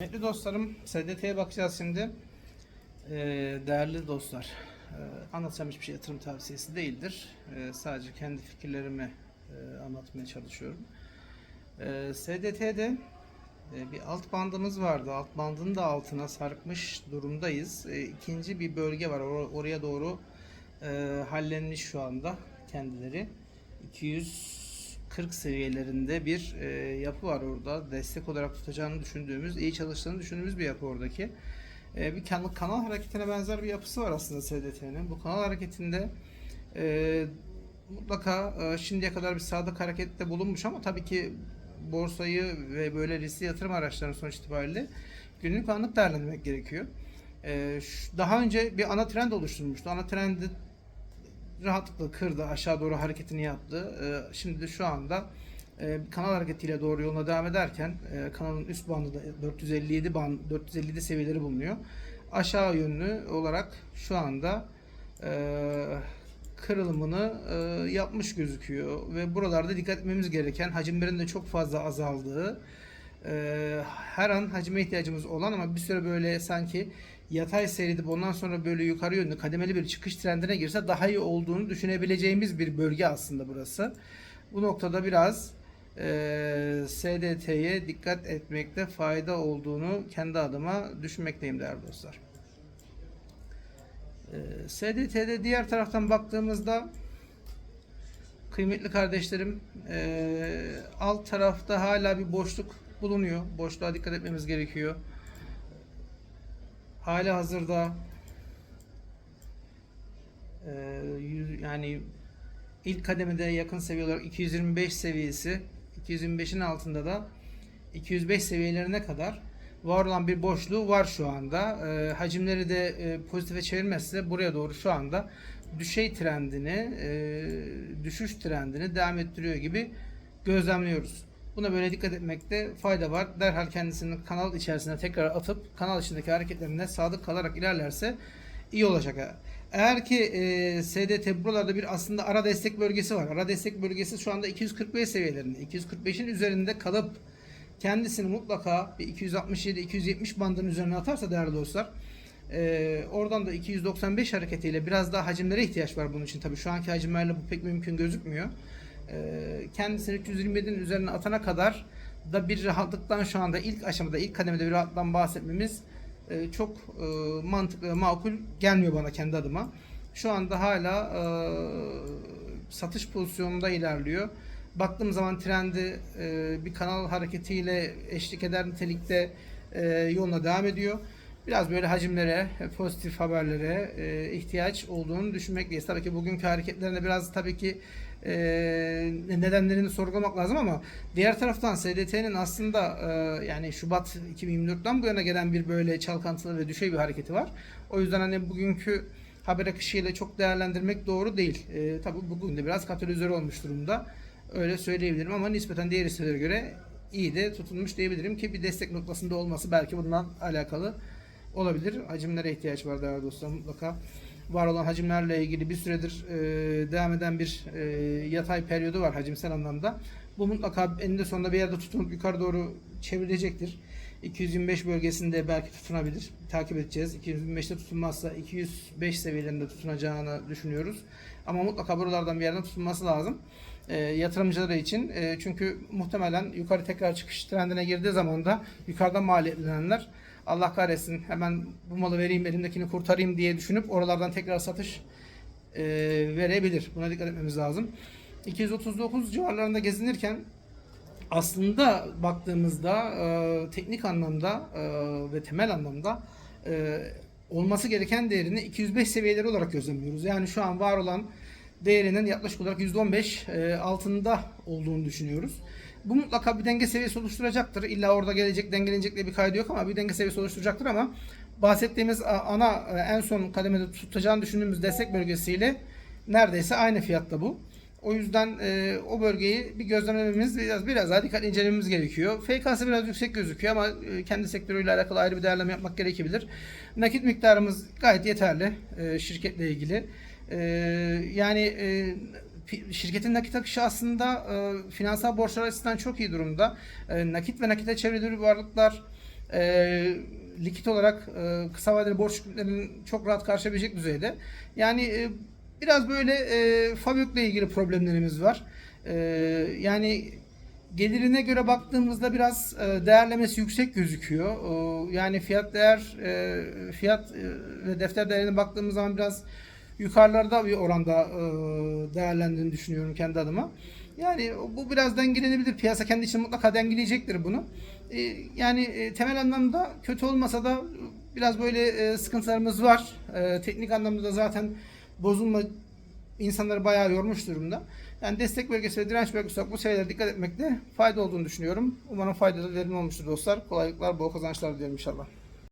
Kıymetli dostlarım, SDT'ye bakacağız şimdi. Ee, değerli dostlar, e, anlatacağım hiçbir şey yatırım tavsiyesi değildir. Ee, sadece kendi fikirlerimi e, anlatmaya çalışıyorum. Ee, SDT'de e, bir alt bandımız vardı. Alt bandın da altına sarkmış durumdayız. E, ikinci bir bölge var. Or- oraya doğru e, hallenmiş şu anda kendileri. 240 seviyelerinde bir e, yapı var orada. Destek olarak tutacağını düşündüğümüz, iyi çalıştığını düşündüğümüz bir yapı oradaki. E, bir kanal, kanal hareketine benzer bir yapısı var aslında SDT'nin. Bu kanal hareketinde e, mutlaka e, şimdiye kadar bir sadık harekette bulunmuş ama tabii ki borsayı ve böyle riskli yatırım araçlarını sonuç itibariyle günlük anlık değerlendirmek gerekiyor. E, şu- daha önce bir ana trend oluşturmuştu. Ana trendi rahatlıkla kırdı, aşağı doğru hareketini yaptı. Ee, Şimdi de şu anda e, kanal hareketiyle doğru yoluna devam ederken e, kanalın üst bandı da 457 band 457 seviyeleri bulunuyor. Aşağı yönlü olarak şu anda e, kırılımını yapmış gözüküyor ve buralarda dikkat etmemiz gereken hacimlerin de çok fazla azaldığı e, her an hacime ihtiyacımız olan ama bir süre böyle sanki yatay seyredip ondan sonra böyle yukarı yönlü kademeli bir çıkış trendine girse daha iyi olduğunu düşünebileceğimiz bir bölge aslında burası. Bu noktada biraz e, SDT'ye dikkat etmekte fayda olduğunu kendi adıma düşünmekteyim değerli dostlar. E, SDT'de diğer taraftan baktığımızda kıymetli kardeşlerim e, alt tarafta hala bir boşluk bulunuyor. Boşluğa dikkat etmemiz gerekiyor. Hala hazırda e, yani ilk kademede yakın seviye olarak 225 seviyesi 225'in altında da 205 seviyelerine kadar var olan bir boşluğu var şu anda. E, hacimleri de e, pozitife çevirmezse buraya doğru şu anda düşey trendini, e, düşüş trendini devam ettiriyor gibi gözlemliyoruz. Buna böyle dikkat etmekte fayda var. Derhal kendisini kanal içerisine tekrar atıp kanal içindeki hareketlerine sadık kalarak ilerlerse iyi olacak. Eğer ki e, SDT buralarda bir aslında ara destek bölgesi var. Ara destek bölgesi şu anda 245 seviyelerinde. 245'in üzerinde kalıp kendisini mutlaka bir 267-270 bandının üzerine atarsa değerli dostlar e, oradan da 295 hareketiyle biraz daha hacimlere ihtiyaç var bunun için. Tabii şu anki hacimlerle bu pek mümkün gözükmüyor. E, kendisini 327'nin üzerine atana kadar da bir rahatlıktan şu anda ilk aşamada, ilk kademede bir rahatlıktan bahsetmemiz e, çok e, mantıklı, makul gelmiyor bana kendi adıma. Şu anda hala e, satış pozisyonunda ilerliyor. Baktığım zaman trendi e, bir kanal hareketiyle eşlik eder nitelikte e, yoluna devam ediyor. Biraz böyle hacimlere, e, pozitif haberlere e, ihtiyaç olduğunu düşünmekteyiz. Tabii ki bugünkü hareketlerinde biraz tabii ki e, nedenlerini sorgulamak lazım ama diğer taraftan SDT'nin aslında e, yani Şubat 2024'ten bu yana gelen bir böyle çalkantılı ve düşey bir hareketi var. O yüzden hani bugünkü haber akışıyla çok değerlendirmek doğru değil. E, tabii bugün de biraz katalizör olmuş durumda. Öyle söyleyebilirim ama nispeten diğer hisselere göre iyi de tutunmuş diyebilirim ki bir destek noktasında olması belki bundan alakalı olabilir. Hacimlere ihtiyaç var değerli dostlar mutlaka. Var olan hacimlerle ilgili bir süredir e, devam eden bir e, yatay periyodu var hacimsel anlamda. Bu mutlaka eninde sonunda bir yerde tutunup yukarı doğru çevrilecektir. 225 bölgesinde belki tutunabilir. Takip edeceğiz. 225'te tutunmazsa 205 seviyelerinde tutunacağını düşünüyoruz. Ama mutlaka buralardan bir yerden tutunması lazım. E, yatırımcıları için. E, çünkü muhtemelen yukarı tekrar çıkış trendine girdiği zaman da yukarıdan maliyetlenenler Allah kahretsin hemen bu malı vereyim elimdekini kurtarayım diye düşünüp oralardan tekrar satış e, verebilir. Buna dikkat etmemiz lazım. 239 civarlarında gezinirken aslında baktığımızda e, teknik anlamda e, ve temel anlamda e, olması gereken değerini 205 seviyeleri olarak gözlemliyoruz. Yani şu an var olan değerinin yaklaşık olarak %15 e, altında olduğunu düşünüyoruz. Bu mutlaka bir denge seviyesi oluşturacaktır. İlla orada gelecek dengelenecek diye bir kaydı yok ama bir denge seviyesi oluşturacaktır ama bahsettiğimiz ana e, en son kademede tutacağını düşündüğümüz destek bölgesiyle neredeyse aynı fiyatta bu. O yüzden e, o bölgeyi bir gözlemlememiz biraz biraz daha dikkatli incelememiz gerekiyor. FK'sı biraz yüksek gözüküyor ama e, kendi sektörüyle alakalı ayrı bir değerleme yapmak gerekebilir. Nakit miktarımız gayet yeterli e, şirketle ilgili. E, yani e, şirketin nakit akışı aslında e, finansal borçlar açısından çok iyi durumda. E, nakit ve nakite çevrili varlıklar e, likit olarak e, kısa vadeli borç yükümlülüklerinin çok rahat karşılayabilecek düzeyde. Yani e, biraz böyle e, Fabök'le ilgili problemlerimiz var. E, yani gelirine göre baktığımızda biraz e, değerlemesi yüksek gözüküyor. E, yani fiyat değer e, fiyat e, ve defter değerine baktığımız zaman biraz yukarılarda bir oranda e, değerlendiğini düşünüyorum kendi adıma. Yani bu biraz dengelenebilir. Piyasa kendi içinde mutlaka dengeleyecektir bunu. E, yani e, temel anlamda kötü olmasa da biraz böyle e, sıkıntılarımız var. E, teknik anlamda da zaten bozulma insanları bayağı yormuş durumda. Yani destek bölgesi ve direnç bölgesi olarak bu seviyelere dikkat etmekte fayda olduğunu düşünüyorum. Umarım faydalı verimli olmuştur dostlar. Kolaylıklar, bol kazançlar diliyorum inşallah.